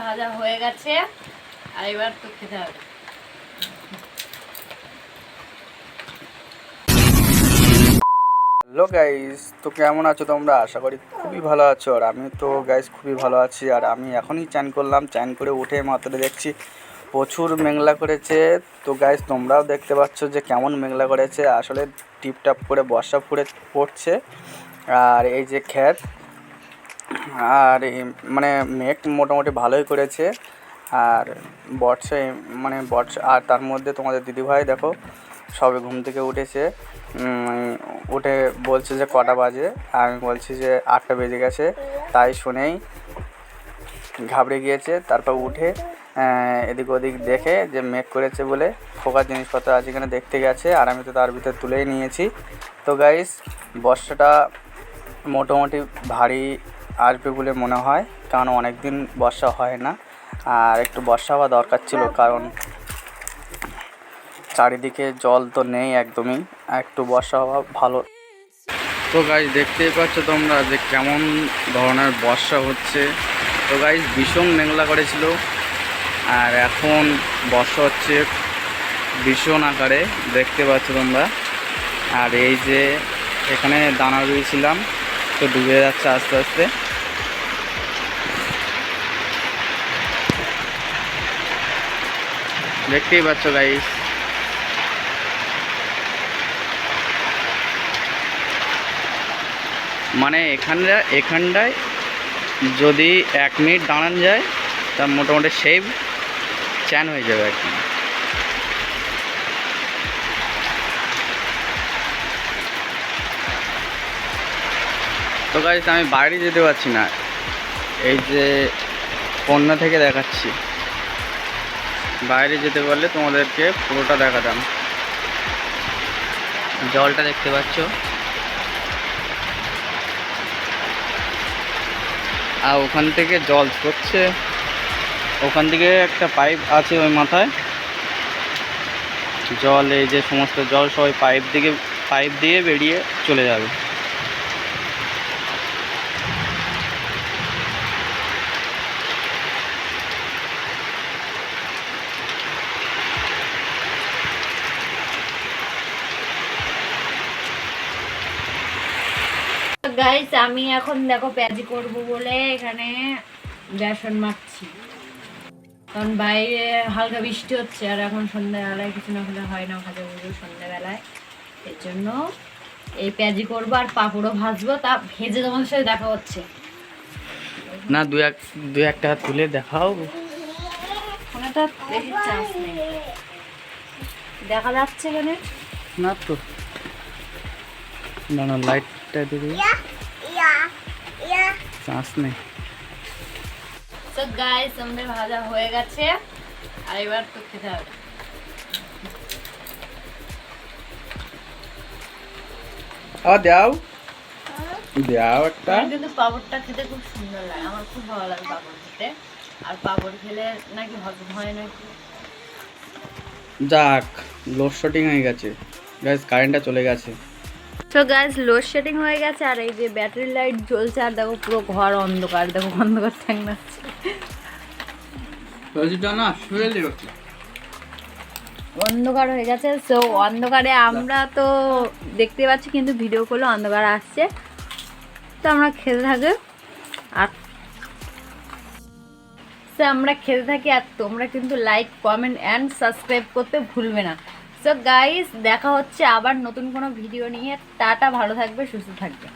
ভাজা হয়ে গেছে। আর এবার তো খেতে হবে। হ্যালো গাইস, তো কেমন আছো তোমরা? আশা করি খুবই ভালো আছো। আর আমি তো গাইস খুবই ভালো আছি। আর আমি এখনই চান করলাম। চান করে উঠে মাত্র দেখছি প্রচুর মেঘলা করেছে। তো গাইস, তোমরাও দেখতে পাচ্ছ যে কেমন মেঘলা করেছে। আসলে টিপটাপ করে বর্ষা ফুড়ে পড়ছে। আর এই যে খ্যাত আর মানে মেঘ মোটামুটি ভালোই করেছে। আর বর্ষায় মানে বর্ষা আর তার মধ্যে তোমাদের দিদিভাই দেখো, সবে ঘুম থেকে উঠেছে। উঠে বলছে যে কটা বাজে আমি বলছি যে আটটা বেজে গেছে, তাই শুনেই ঘাবড়ে গিয়েছে। তারপর উঠে এদিক ওদিক দেখে যে মেঘ করেছে বলে খোকার জিনিসপত্র আছে কিনা দেখতে গেছে, আর আমি তো তার ভিতরে তুলেই নিয়েছি। তো গাইস বর্ষাটা মোটামুটি ভারী আসবে বলে মনে হয়, কারণ অনেক দিন বর্ষা হয় না। আর একটু বর্ষা হওয়া দরকার ছিল, কারণ চারিদিকে জল তো নেই একদমই, একটু বর্ষা হওয়া ভালো। তো গাইজ দেখতেই পাচ্ছ তোমরা যে কেমন ধরনের বর্ষা হচ্ছে। তো গাইজ ভীষণ মেঘলা করেছিল, আর এখন বর্ষা হচ্ছে ভীষণ আকারে, দেখতে পাচ্ছ তোমরা। আর এই যে এখানে দানা রুইছিলাম তো ডুবে যাচ্ছে আস্তে আস্তে। দেখতেই পাচ্ছ গাইস মানে এখানটা, এখানটায় যদি এক মিনিট দাঁড়ান যায় তা মোটামুটি সেই চ্যান হয়ে যাবে আর কি তো গাইস আমি বাইরে যেতে পারছি না। এই যে, পণ্য থেকে দেখাচ্ছি। বাইরে যেতে পারলে তোমাদেরকে পুরোটা দেখাতাম। জলটা দেখতে পাচ্ছ। আর ওখান থেকে জল পড়ছে ওখান থেকে একটা পাইপ আছে ওই মাথায়। জল, এই যে সমস্ত জল সবাই পাইপ দিকে, পাইপ দিয়ে বেরিয়ে চলে যাবে। গাইস আমি এখন দেখো পেঁয়াজি করব বলে এখানে বেসন মাখছি। কারণ বাইরে হালকা বৃষ্টি হচ্ছে আর এখন সন্ধ্যাবেলায় কিছু না হলে হয় না ভাজা ভুজো সন্ধ্যাবেলায়। এর জন্য এই পেঁয়াজি করব আর পাঁপড়ও ভাজবো তা ভেজে তোমাদের সাথে দেখা হচ্ছে। না দু এক দু একটা তুলে দেখাও। ফোনেটা বেশি চান্স নেই। দেখা যাচ্ছে এখানে? না তো। না না লাইটটা দিবি চান্স নেই। তো গাইস আমাদের ভাজা হয়ে গেছে। আর এবার তো খেতে হবে। দাও। দাও একটা। কিন্তু পাঁপড়টা খেতে খুব সুন্দর লাগে। আমার খুব ভালো লাগে পাঁপড় খেতে। আর পাঁপড় খেলে নাকি হজম হয় নাকি যাক লোডশেডিং হয়ে গেছে। কারেন্টটা চলে গেছে। তো গাইস লোডশেডিং হয়ে গেছে আর এই যে ব্যাটারি লাইট জ্বলছে আর দেখো পুরো ঘর অন্ধকার দেখো অন্ধকার ঠ্যাংনাচ্ছে না অন্ধকার হয়ে গেছে সো অন্ধকারে আমরা তো দেখতে পাচ্ছি কিন্তু ভিডিও করলে অন্ধকার আসছে। তো আমরা খেতে থাকি আর সো আমরা খেতে থাকি আর তোমরা কিন্তু লাইক কমেন্ট অ্যান্ড সাবস্ক্রাইব করতে ভুলবে না। সো গাইস দেখা হচ্ছে আবার নতুন কোনো ভিডিও নিয়ে। টাটা ভালো থাকবে সুস্থ থাকবে।